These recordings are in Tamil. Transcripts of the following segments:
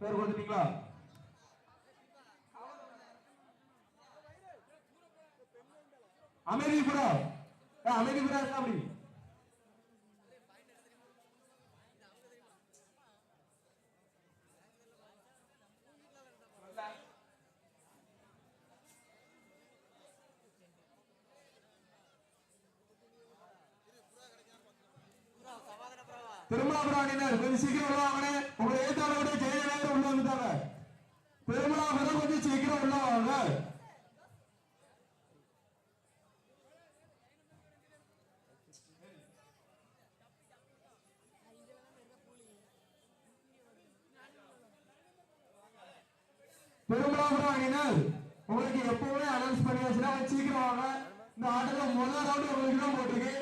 பேர் கொடுத்துட்டீங்களா? அமைதிபுரா அமைதிபுரா இருக்கா அப்படி? திருமலாபுரம் கொஞ்சம் சீக்கிரம் உள்ள உங்களை ஏத்தால விட ஜெயலலிதா உள்ள வந்துட்டாங்க திருமலாபுரம் கொஞ்சம் சீக்கிரம் உள்ள வாங்க திருமலாபுரம் அணியினர் உங்களுக்கு எப்பவுமே அனௌன்ஸ் பண்ணியாச்சுன்னா கொஞ்சம் சீக்கிரம் வாங்க. இந்த ஆட்டத்தில் முதல் ரவுண்ட் உங்களுக்கு தான் போட்டிருக்கு.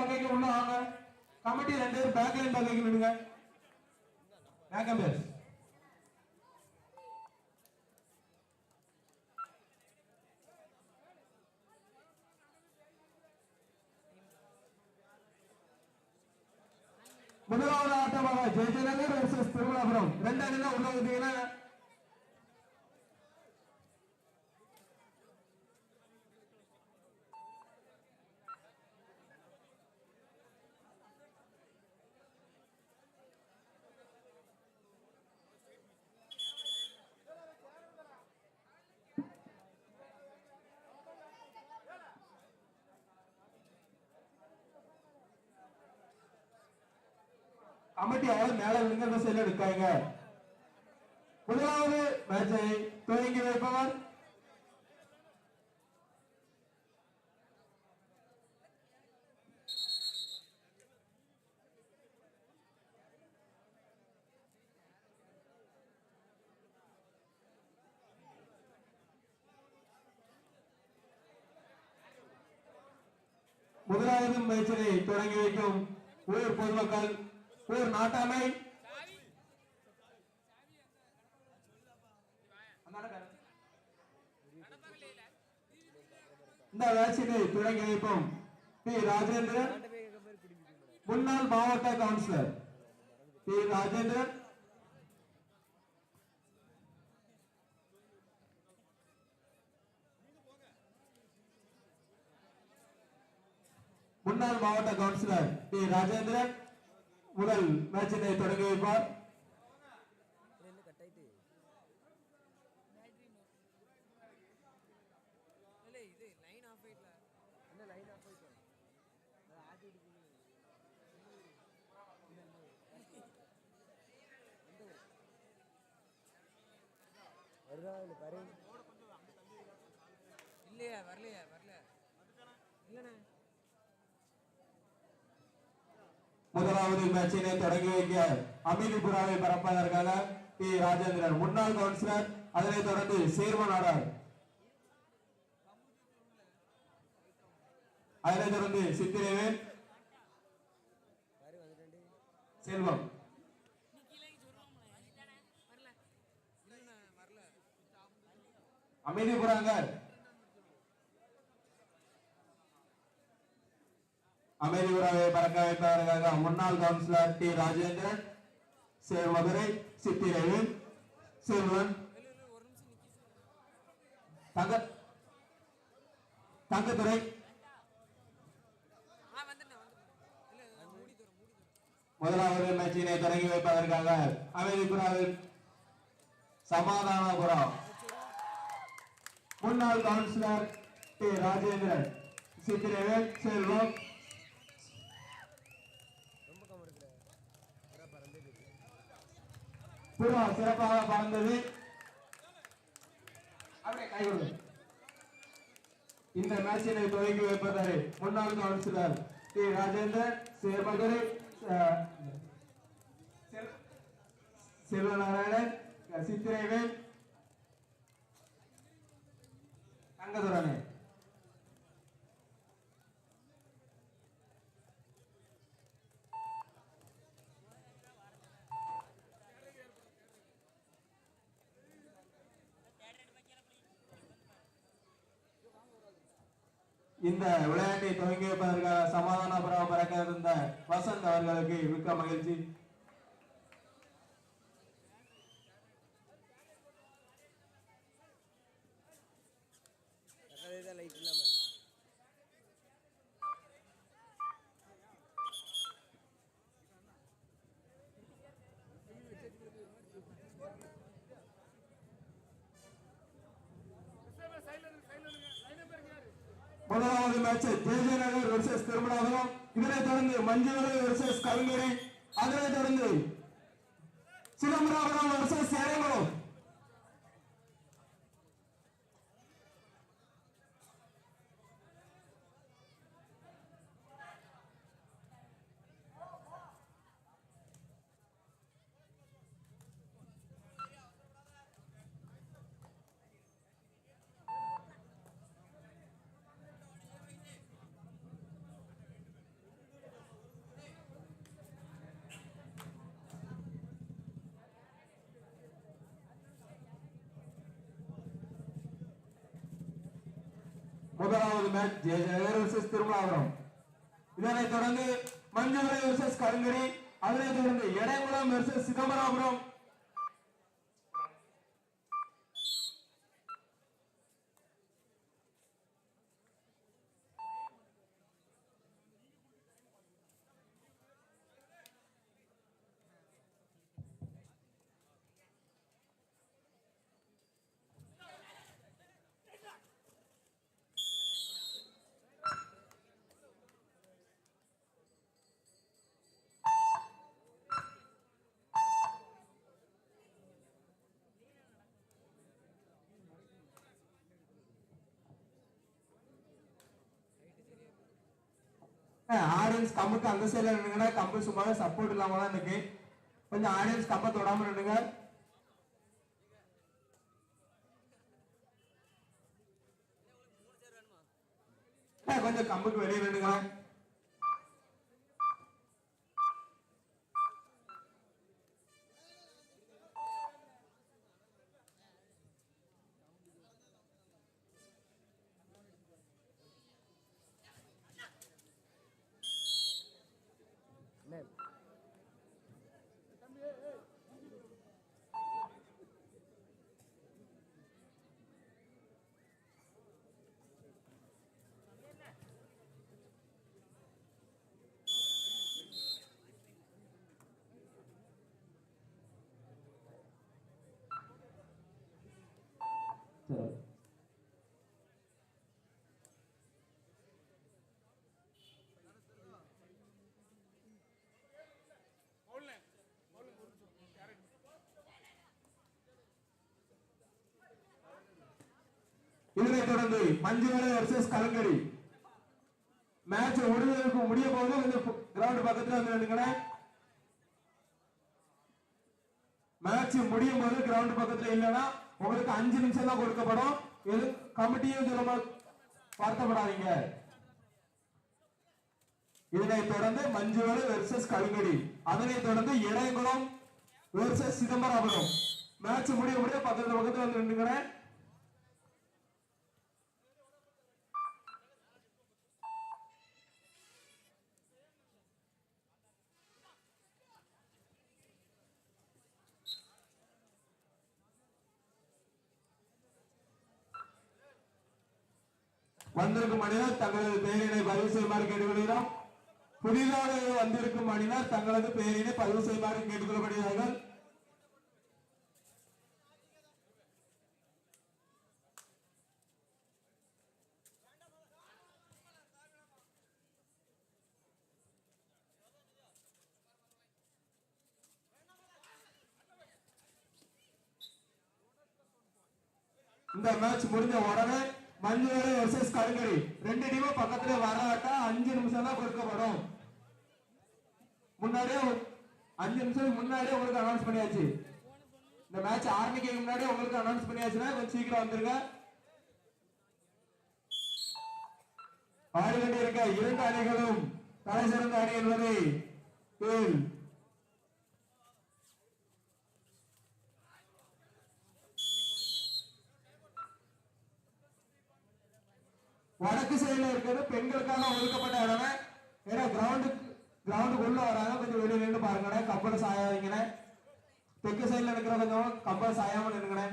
பக்கைக்கு உள்ள வாங்க. கமிட்டி ரெண்டு பேரும் பேக்லைன் பக்கைக்கு நிடுங்க பேக்கம் பேர் முதலாவது ஆட்டமாக ஜெயஜனகர் வர்சஸ் திருமலாபுரம். ரெண்டு அணி உள்ள வந்தீங்கன்னா கமிட்டி ஆள் மேல விழுங்க செல்ல எடுக்காங்க முதலாவது மேட்சை துவங்கி வைப்பவர். முதலாவது மேட்சினை தொடங்கி வைக்கும் ஊர் பொதுமக்கள் ஊர் நாட்டாமை. இந்த மேட்சினை தொடங்கி வைப்போம். பி. ராஜேந்திரன் முன்னாள் மாவட்ட கவுன்சிலர். பி. ராஜேந்திரன். முன்னாள் மாவட்ட கவுன்சிலர் பி. ராஜேந்திரன். முதல் மேட்சினை தொடங்கி வைப்பார். என்ன கட் முதலாவது மேட்சினை தொடங்கி வைக்க அமைதிபுராவை பரப்பதற்காக பி. ராஜேந்திரன். முன்னாள் கவுன்சிலர் அதனைத் தொடர்ந்து சேர்மன் அதனைத் தொடர்ந்து சித்திரவேல். பாரு வந்துட்டேன் செல்வம். வரல இல்லைண்ணே அமைதிபுராவை பறக்க வைப்பதற்காக முன்னாள் கவுன்சிலர் டி. ராஜேந்திரன் சேர்மதுரை சித்திரவேல் செல்வன் தங்க தங்கத்துறை. முதலாவது மேட்சினை தொடங்கி வைப்பதற்காக அமைதிபுராவில் சமாதானபுரம் முன்னாள் கவுன்சிலர் டி. ராஜேந்திரன் சித்திரவேல் செல்வம் புறா சிறப்பாக பறந்தது அப்படியே இந்த மேட்சினை துவங்கி வைப்பதற்கு முன்னாள் கவுன்சிலர் டி. ராஜேந்திரன் சேர்மதுரை அஹ், செல்வநாராயணன் சித்திரைவேல் தங்கதுரனே இந்த விளையாட்டை துவங்கி வைப்பதற்காக பரவ பறக்க இருந்த வசந்த் அவர்களுக்கு மிக்க மகிழ்ச்சி அதே தான் லைட் இல்லாமல் முதலாவது match J J Nagar versus Thirumanapuram இதனைத் தொடர்ந்து மஞ்சுவரை வெர்சஸ் கவிஞரி. அதனைத் தொடர்ந்து சிதம்பராபுரம் வெர்சஸ் சேரங்குளம் முதலாவது match JJ Nagar versus Thirumanapuram இதனைத் தொடர்ந்து மஞ்சள் வெர்சஸ் கருங்கரி அதனைத் தொடர்ந்து எடையங்குளம் வெர்சஸ் சிதம்பராபுரம். ஆடியன்ஸ் கம்புக்கு அந்த சைடில் நின்றுங்கன்னா கம்பு சும்மாவே சப்போர்ட் இல்லாமல் தான் இருக்கு. கொஞ்சம் ஆடியன்ஸ் கம்பை தொடாமல் நின்றுங்க கொஞ்சம் கம்புக்கு வெளியே நின்றுங்க இதனைத் தொடர்ந்து மஞ்சுமலை வர்சஸ் கலங்கடி. மேட்ச் முடிவதற்கு முடிய போது வந்து கிரவுண்ட் பக்கத்துல வந்து நின்னுங்களேன் மேட்ச் முடியும் போது கிரவுண்ட் பக்கத்துல இல்லைன்னா உங்களுக்கு அஞ்சு நிமிஷம் தான் கொடுக்கப்படும். இது கமிட்டியும் சொல்ல வருத்தப்படாதீங்க. இதனைத் தொடர்ந்து மஞ்சுவலை வெர்சஸ் கலுங்கடி. அதனைத் தொடர்ந்து இடையங்குளம் வெர்சஸ் சிதம்பராபுரம் மேட்ச் முடிய முடிய பக்கத்துல பக்கத்துல வந்து நின்னுக்கிறேன் வந்திருக்கும் மனிதர் தங்களது பெயரினை பதிவு செய்யுமாறு கேட்டுக்கொள்கிறோம். புதிதாக வந்திருக்கும் மனிதர் தங்களது பெயரினை பதிவு செய்யுமாறு கேட்டுக்கொள்ளப்படுகிறார்கள். இந்த மேட்ச் முடிஞ்ச உடனே மஞ்சுவரை வர்சஸ் கருங்கடி ரெண்டு டீமும் பக்கத்துல வராட்டா அஞ்சு நிமிஷம் தான் கொடுக்கப்படும். முன்னாடியே அஞ்சு நிமிஷம் முன்னாடியே உங்களுக்கு அனௌன்ஸ் பண்ணியாச்சு. இந்த மேட்ச் ஆரம்பிக்க முன்னாடியே உங்களுக்கு அனௌன்ஸ் பண்ணியாச்சுன்னா கொஞ்சம் சீக்கிரம் வந்துருங்க. ஆடிக்கொண்டிருக்க இரண்டு அணிகளும் தலை சிறந்த அணி என்பதை இதில் வடக்கு சைடில் இருக்கிறது பெண்களுக்காக ஒதுக்கப்பட்ட இடமே. ஏன்னா கிரவுண்டுக்கு கிரவுண்டுக்கு உள்ள வராங்க. கொஞ்சம் வெளியே நின்று பாருங்கண்ணே கப்பல் சாயாதீங்கண்ணே. தெற்கு சைடில் இருக்கிற கொஞ்சம் கப்பல் சாயாமல் நின்றுங்கண்ணே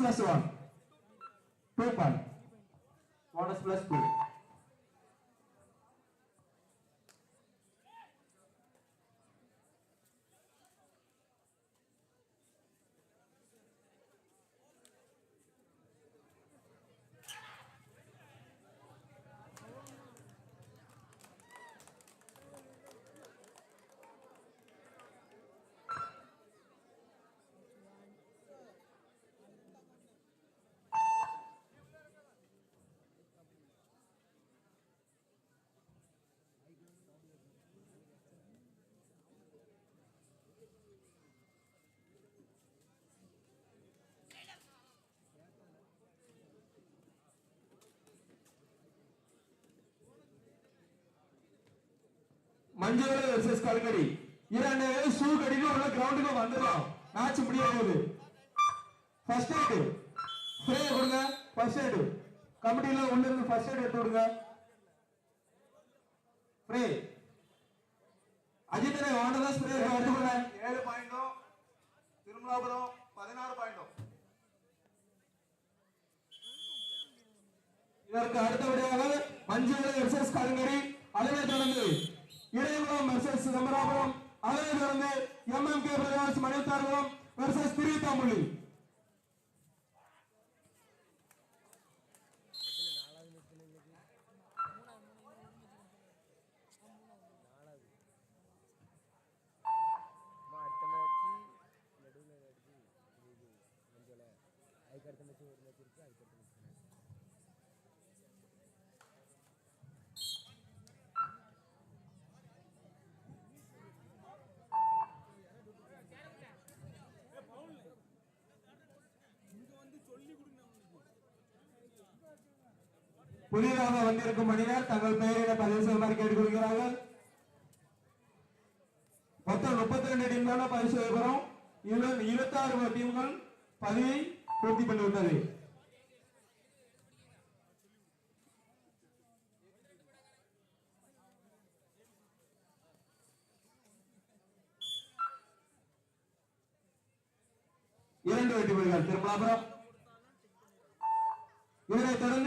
plus 1. 2 pi. What plus 2? மஞ்சள் வெர்சஸ் கல்கடி. இரண்டு ஷூ கடிக்கு உள்ள கிரவுண்டுக்கு வந்துடலாம் மேட்ச் முடிய போகுது ஃபர்ஸ்ட் எய்டு ஸ்ப்ரே கொடுங்க. ஃபர்ஸ்ட் எய்டு கமிட்டில உள்ள இருந்து ஃபர்ஸ்ட் எய்டு எடுத்து கொடுங்க ஸ்ப்ரே அஜித்தனை வாண்டதா ஸ்ப்ரே எடுத்து கொடுங்க ஏழு பாயிண்டும் திருமலாபுரம் பதினாறு பாயிண்டும் இதற்கு அடுத்தபடியாக மஞ்சள் வெர்சஸ் கருங்கடி அதனைத் தொடர்ந்து இடையகுளம் வெர்சஸ் சிதம்பராபுரம் அதனை தொடர்ந்து M M K Prakash Manitharkulam versus Thiruvithampalli நாலாவது நிற்கணும் இன்னைக்கு நாலாவது அம்மா அடுத்த மேட்ச்சு நடுவில் அடிச்சு இது மஞ்சள் அதுக்கு அடுத்த மேட்ச் ஒரு மேட்ச் இருக்கு அதுக்கு அடுத்த மேட்ச் புதிதாக வந்திருக்கும் மனிதர் தங்கள் பெயரிட பதிவு செய்யுமாறு கேட்டுக்கொள்கிறார்கள். மொத்தம் முப்பத்தி ரெண்டு டீம் தானே பதிவு செய்ய இதில் இருபத்தி ஆறு டீம்கள் பதிவை பூர்த்தி பண்ணிவிட்டது. இரண்டு வெற்றி புலிகள் திருமலாபுரம். இதனைத் தொடர்ந்து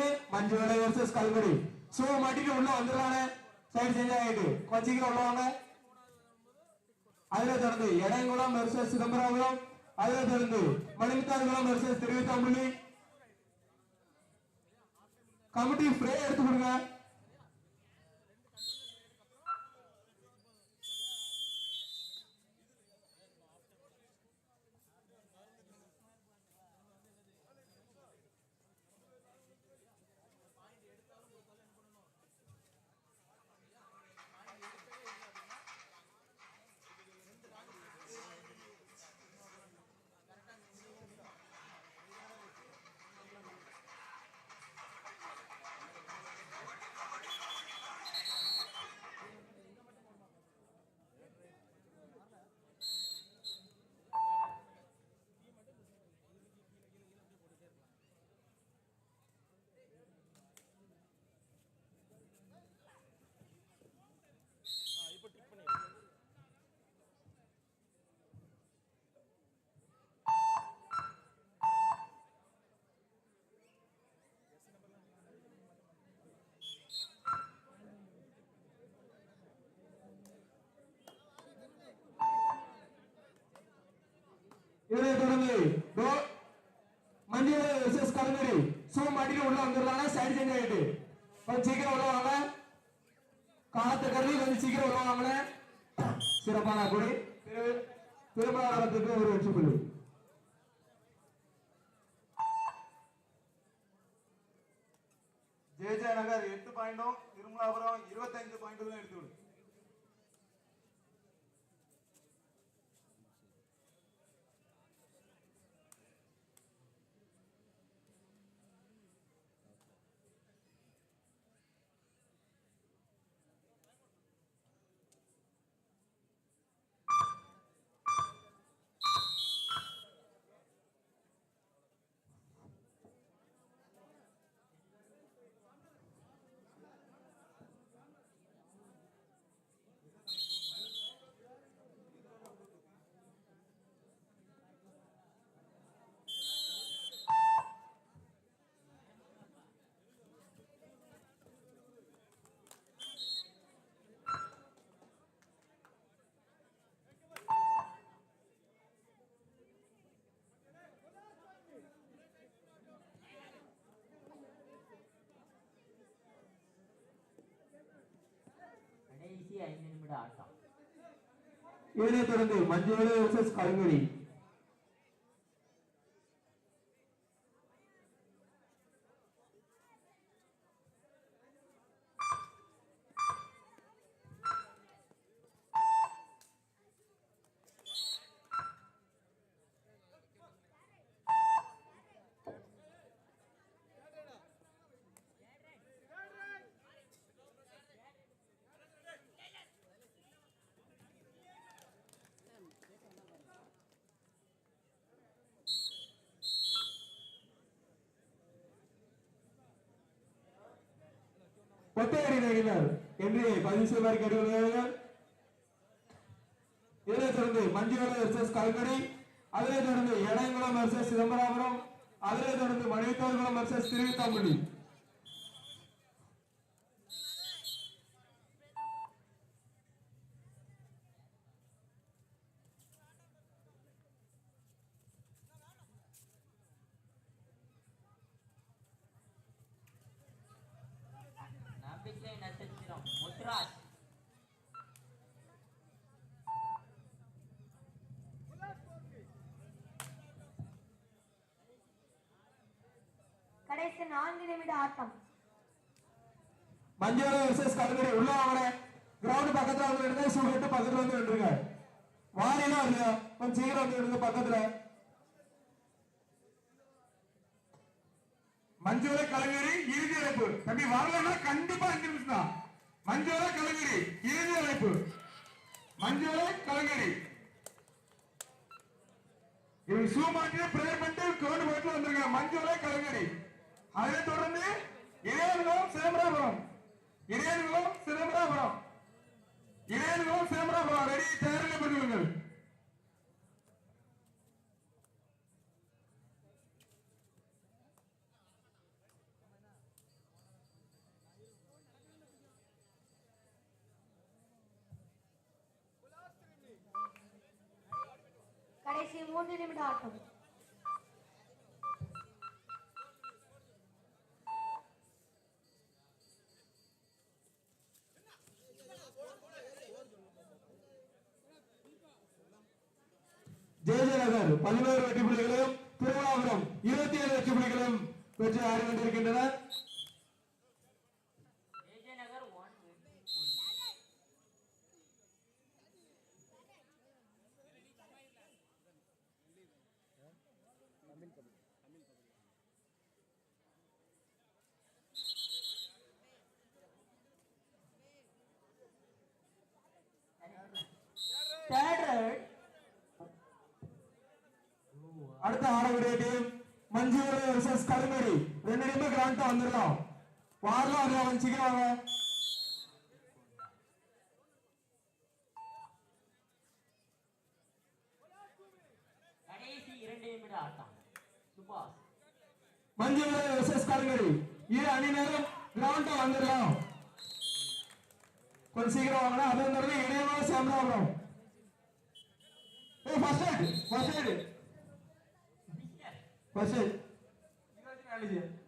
அஞ்சு வேலை வருஷம் கல்குடி சோ மாட்டிட்டு உள்ள வந்துடுறானே. சைடு சேஞ்ச் ஆகிட்டு கொச்சிக்கு சீக்கிரம் உள்ள வாங்க. அதில் தொடர்ந்து இடங்குளம் வருஷம் சிதம்பரபுரம் அதுல தொடர்ந்து மணிமுத்தாங்குளம் வருஷம் திருவித்தாம்பள்ளி கமிட்டி ஃப்ரே எடுத்து கொடுங்க. மஞ்சள் மஞ்சு வெர்சஸ் கலங்கரி சூ மாட்டிட்டு உள்ள வந்துடலாம் சைடு சேஞ்ச் ஆகிட்டு கொஞ்சம் சீக்கிரம் உள்ள வாங்க. காலத்தை கருதி கொஞ்சம் சீக்கிரம் உள்ள சிறப்பான கொடி திருமணத்துக்கு ஒரு வெற்றி புள்ளி. ஜே நகர் எட்டு பாயிண்டும் திருமலாபுரம் இருபத்தைந்து பாயிண்ட்டுகளும் எடுத்துவிடு இதனைத் தொடர்ந்து மஞ்சு வெர்சஸ் கருங்கடி என்று பதிவு செய்வார் கேட்டுக்கொள்கிறார்கள் இதனைத் தொடர்ந்து மஞ்சுவர வெர்சஸ் கல்கடி அதனைத் தொடர்ந்து எடங்குளம் வெர்சஸ் சிதம்பராபுரம் அதனைத் தொடர்ந்து மணித்தோர்குளம் வெர்சஸ் திருவித்தாம்பள்ளி கடைசி நான்கு நிமிட ஆட்டம். மஞ்சுவர வெர்சஸ் கல்கடி. உள்ள வாங்க. கிரவுண்ட் பக்கத்துல வந்து எடுங்க கட்டு பக்கத்துல வந்து நின்றுங்க வாரிலாம் இல்லையா? கொஞ்சம் சீக்கிரம் வந்து எடுங்க பக்கத்துல. மஞ்சோர கலைஞரி இறுதி அழைப்பு. தம்பி வரலன்னா கண்டிப்பா அஞ்சு நிமிஷம் தான். மஞ்சோர கலைஞரி இறுதி அழைப்பு. மஞ்சோர கலைஞரி. இவங்க ஷூ மாட்டியே ப்ரேயர் பண்ணிட்டு கோடு போயிட்டு வந்துருங்க. மஞ்சோர கலைஞரி. அதை தொடர்ந்து இளையன்களும் சிதம்பராபுரம். இளையன்களும் சிதம்பராபுரம். இளையன்களும் சிதம்பராபுரம். ரெடி தயாரில் பெற்றுள்ளீர்கள் கடைசி மூன்று நிமிட ஆட்டம். ஜெயஜயநகர் பதினோரு வெற்றி புள்ளிகளும் திருவண்ணாபுரம் இருபத்தி ஏழு வெற்றி புள்ளிகளும் பெற்று ஆடி மஞ்சூர் வர்சஸ் கருங்கடி ரெண்டு டீமே கிராண்ட் வந்துடலாம். வாரலாம் வரலாம் கொஞ்சம் சீக்கிரம் வாங்க. கடைசி இரண்டு நிமிட ஆட்டம். சுபாஷ் மஞ்சூர் வர்சஸ் இரு கிரவுண்ட் வந்துடலாம். கொஞ்சம் சீக்கிரம் வாங்கலாம் அதே மாதிரி இடையமாக சேமராபுரம் ஏய் ஃபர்ஸ்ட் எய்ட் ஃபர்ஸ்ட் 벌써 이가진 알리지.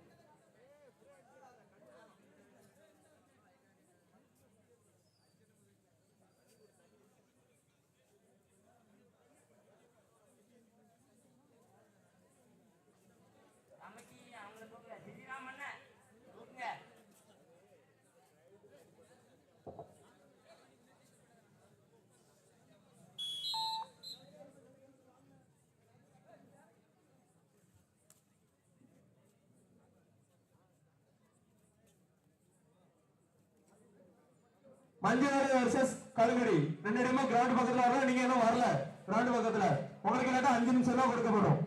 மஞ்சள் வர்சஸ் கல்கடி ரெண்டு இடமே கிரவுண்ட் பக்கத்துல வரல நீங்க இன்னும் வரல. கிரவுண்ட் பக்கத்துல. உங்களுக்கு இல்லாட்டா அஞ்சு நிமிஷம் தான் கொடுக்கப்படும்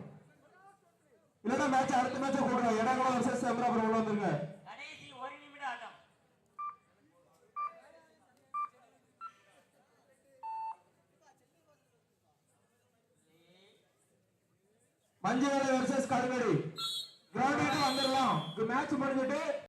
இல்லன்னா மேட்ச் அடுத்த மேட்ச் போடுங்க. இடங்குளம் வர்சஸ் செம்பராபுரம் உள்ள வந்துருங்க. மஞ்சள் வர்சஸ் கல்கடி கிரவுண்ட் வந்துடலாம். மேட்ச் முடிஞ்சிட்டு